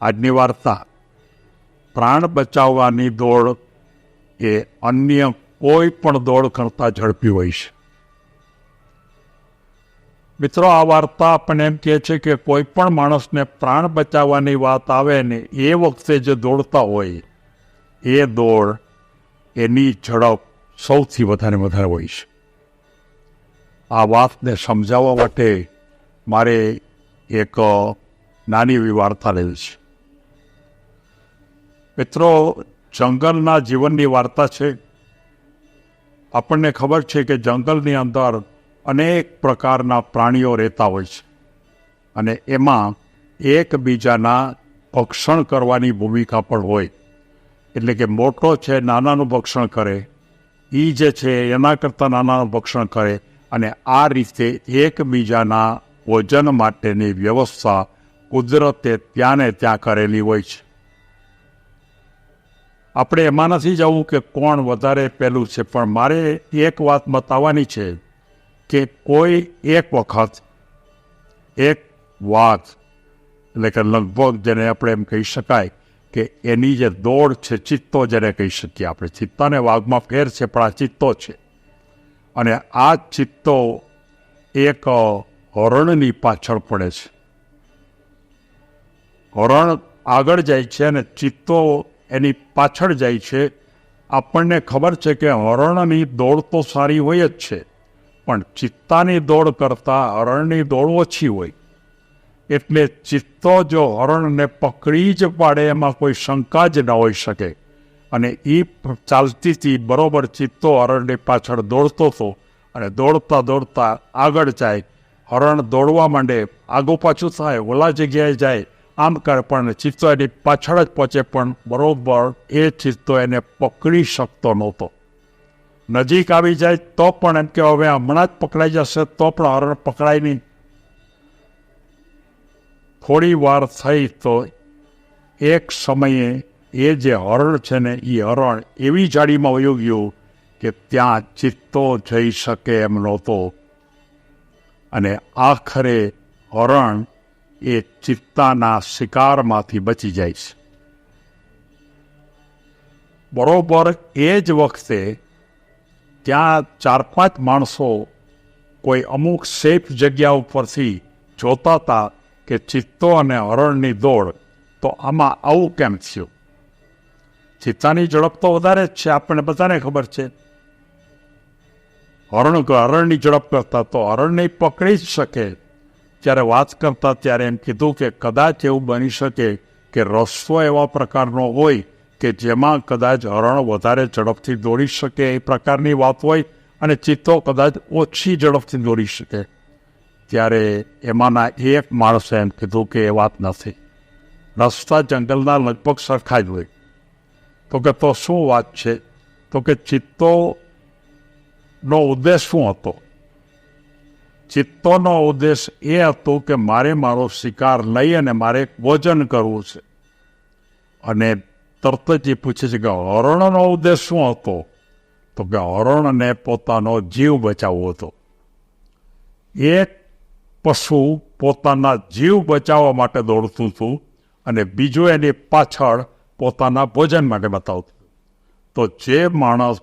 આજની વાર્તા પ્રાણ બચાવવાની દોડ એ અન્ય કોઈ પણ દોડ કરતાં ઝડપી હોય છે. મિત્રો, આ વાર્તા આપણને એમ કહે છે કે કોઈ પણ માણસને પ્રાણ બચાવવાની વાત આવે ને એ વખતે જે દોડતા હોય, એ દોડ એની ઝડપ સૌથી વધારે વધારે હોય છે. આ વાતને સમજાવવા માટે મારે એક નાની એવી વાર્તા લેવી છે. મિત્રો, જંગલના જીવનની વાર્તા છે. આપણને ખબર છે કે જંગલની અંદર અનેક પ્રકારના પ્રાણીઓ રહેતા હોય છે. અને એમાં એકબીજાના ભક્ષણ કરવાની ભૂમિકા પણ હોય. એટલે કે મોટો છે, નાનાનું ભક્ષણ કરે. એ જે છે, એના કરતાં નાનાનું ભક્ષણ કરે. અને આ રીતે એકબીજાના ભોજન માટેની વ્યવસ્થા કુદરતે ત્યાં ને ત્યાં કરેલી હોય છે. આપણે એમાં નથી જવું કે કોણ વધારે પહેલું છે, પણ મારે એક વાત બતાવવાની છે કે કોઈ એક વખત, એક વાત, એટલે કે લગભગ જેને આપણે એમ કહી શકાય કે એની જે દોડ છે, ચિત્તો જેને કહી શકીએ આપણે. ચિત્તાને વાઘમાં ફેર છે, પણ આ ચિત્તો છે. અને આ ચિત્તો એક હરણની પાછળ પડે છે. હરણ આગળ જાય છે અને ચિત્તો એની પાછળ જાય છે. આપણને ખબર છે કે હરણની દોડ તો સારી હોય જ છે, પણ ચિત્તાની દોડ કરતાં હરણની દોડ ઓછી હોય. એટલે ચિત્તો જો હરણને પકડી જ પાડે, એમાં કોઈ શંકા જ ન હોઈ શકે. અને એ ચાલતી હતી બરોબર ચિત્તો હરણની પાછળ દોડતો હતો અને દોડતા દોડતા આગળ જાય. હરણ દોડવા માંડે, આગો પાછું થાય, ઓલા જગ્યાએ જાય. આમ કરે, પણ ચિત્તો એની પાછળ જ પહોંચે, પણ બરોબર એ ચિત્તો એને પકડી શકતો નહોતો. નજીક આવી જાય તો પણ એમ કે હવે હમણાં જ પકડાઈ જશે તો પણ હરણ પકડાય નહીં. થોડી વાર થઈ તો એક સમયે એ જે હરણ છે ને એ હરણ એવી જાડીમાં વયું ગયું કે ત્યાં ચિત્તો જઈ શકે એમ નહોતો. અને આખરે હરણ એ ચિત્તાના શિકારમાંથી બચી જાય છે. બરોબર એ જ વખતે ત્યાં ચાર પાંચ માણસો કોઈ અમુક સેફ જગ્યા ઉપરથી જોતા હતા કે ચિત્તો અને હરણની દોડ તો આમાં આવું કેમ થયું? ચિત્તાની ઝડપ તો વધારે જ છે, આપણને બધાને ખબર છે. હરણ હરણની ઝડપ કરતા તો હરણને પકડી જ શકે. જ્યારે વાત કરતા ત્યારે એમ કીધું કે કદાચ એવું બની શકે કે રસ્તો એવા પ્રકારનો હોય કે જેમાં કદાચ હરણ વધારે ઝડપથી દોડી શકે એ પ્રકારની વાત હોય અને ચિત્તો કદાચ ઓછી ઝડપથી દોડી શકે. ત્યારે એમાંના એક માણસે એમ કીધું કે એ વાત નથી. રસ્તા જંગલના લગભગ સરખા જ હોય. તો કે તો શું વાત છે? તો કે ચિત્તો નો ઉદ્દેશ શું હતો? ચિત્તોનો ઉદ્દેશ એ હતો કે મારે મારો શિકાર લઈ અને મારે ભોજન કરવું છે. અને તરત જ એ પૂછે છે કે હરણનો ઉદ્દેશ શું હતો? તો કે હરણને પોતાનો જીવ બચાવવો હતો. એક પશુ પોતાના જીવ બચાવવા માટે દોડતું હતું અને બીજું એની પાછળ પોતાના ભોજન માટે બતાવતું તો જે માણસ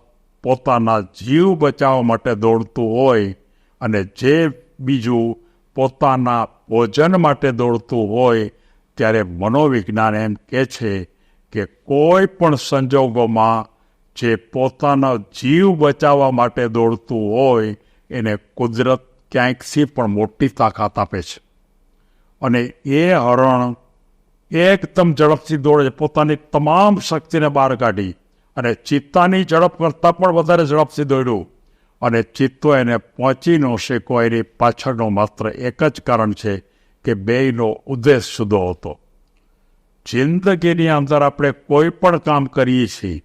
પોતાના જીવ બચાવવા માટે દોડતું હોય અને જે બીજું પોતાના ભોજન માટે દોડતું હોય, ત્યારે મનોવિજ્ઞાન એમ કહે છે કે કોઈ પણ સંજોગોમાં જે પોતાનો જીવ બચાવવા માટે દોડતું હોય, એને કુદરત ક્યાંકથી પણ મોટી તાકાત આપે છે. અને એ હરણ એકદમ ઝડપથી દોડે છે. પોતાની તમામ શક્તિને બહાર કાઢી અને ચિત્તાની ઝડપ કરતાં પણ વધારે ઝડપથી દોડ્યું. અને ચિત્તો એને પહોંચી ન શેકો એની પાછળનું માત્ર એક જ કારણ છે કે બેયનો ઉદ્દેશ સુધો હતો. જિંદગીની અંદર આપણે કોઈ પણ કામ કરીએ છીએ,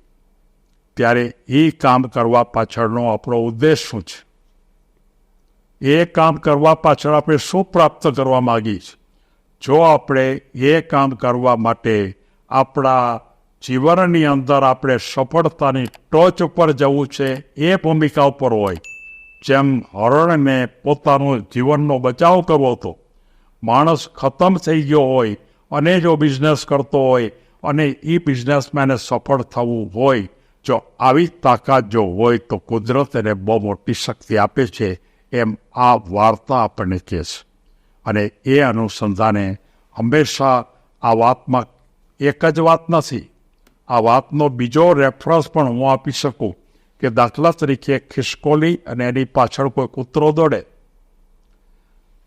ત્યારે એ કામ કરવા પાછળનો આપણો ઉદ્દેશ શું છે? એ કામ કરવા પાછળ આપણે શું પ્રાપ્ત કરવા માગીએ છીએ? જો આપણે એ કામ કરવા માટે આપણા જીવનની અંદર આપણે સફળતાની ટોચ ઉપર જવું છે એ ભૂમિકા ઉપર હોય. જેમ હરણને પોતાનો જીવનનો બચાવ કરવો હતો. માણસ ખતમ થઈ ગયો હોય અને જો બિઝનેસ કરતો હોય અને એ બિઝનેસમેને સફળ થવું હોય, જો આવી તાકાત જો હોય તો કુદરત એને બહુ મોટી શક્તિ આપે છે એમ આ વાર્તા આપણને કહે છે. અને એ અનુસંધાને હંમેશા આ વાતમાં એક જ વાત નથી આ વાતનો બીજો રેફરન્સ પણ હું આપી શકું કે દાખલા તરીકે ખિસકોલી અને એની પાછળ કોઈ કૂતરો દોડે.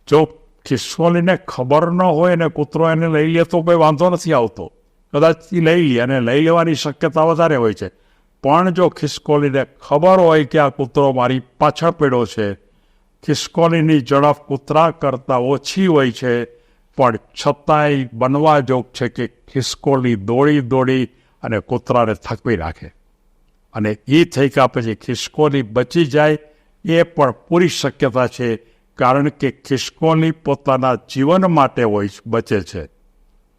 જો ખિસકોલીને ખબર ન હોય અને કૂતરો એને લઈ લે તો કોઈ વાંધો નથી આવતો. કદાચ એ લઈ લે અને લઈ લેવાની શક્યતા વધારે હોય છે. પણ જો ખિસકોલીને ખબર હોય કે આ કૂતરો મારી પાછળ પડ્યો છે, ખિસકોલીની ઝડપ કૂતરા કરતાં ઓછી હોય છે, પણ છતાંય બનવા જોગ છે કે ખિસકોલી દોડી દોડી અને કૂતરાને થકવી રાખે અને એ થઈ પછી ખિસકોલી બચી જાય એ પણ પૂરી શક્યતા છે, કારણ કે ખિસકોલી પોતાના જીવન માટે હોય બચે છે,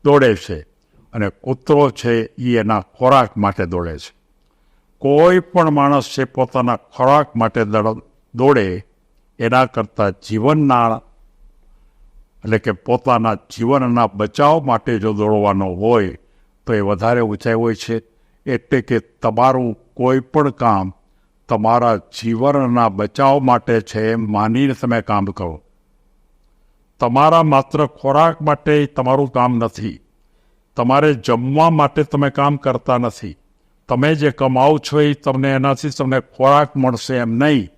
દોડે છે અને કૂતરો છે એ એના ખોરાક માટે દોડે છે. કોઈ પણ માણસ છે પોતાના ખોરાક માટે દોડે, એના કરતાં જીવનના, એટલે કે પોતાના જીવનના બચાવ માટે જો દોડવાનો હોય તો એ વધારે ઊંચાઈ હોય છે, એટલે કે તમારું કોઈ પણ કામ તમારા જીવનના બચાવ માટે છે એમ માનીને તમે કામ કરો. તમારા માત્ર ખોરાક માટે તમારું કામ નથી. તમારે જમવા માટે તમે કામ કરતા નથી. તમે જે કમાઓ છો એ તમને એનાથી તમને ખોરાક મળશે એમ નહીં,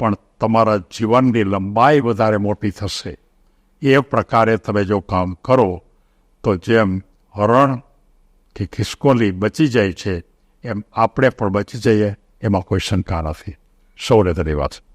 પણ તમારા જીવનની લંબાઈ વધારે મોટી થશે. એ પ્રકારે તમે જો કામ કરો, તો જેમ હરણ કે ખિસકોલી બચી જાય છે, એમ આપણે પણ બચી જઈએ, એમાં કોઈ શંકા નથી. સૌને ધન્યવાદ.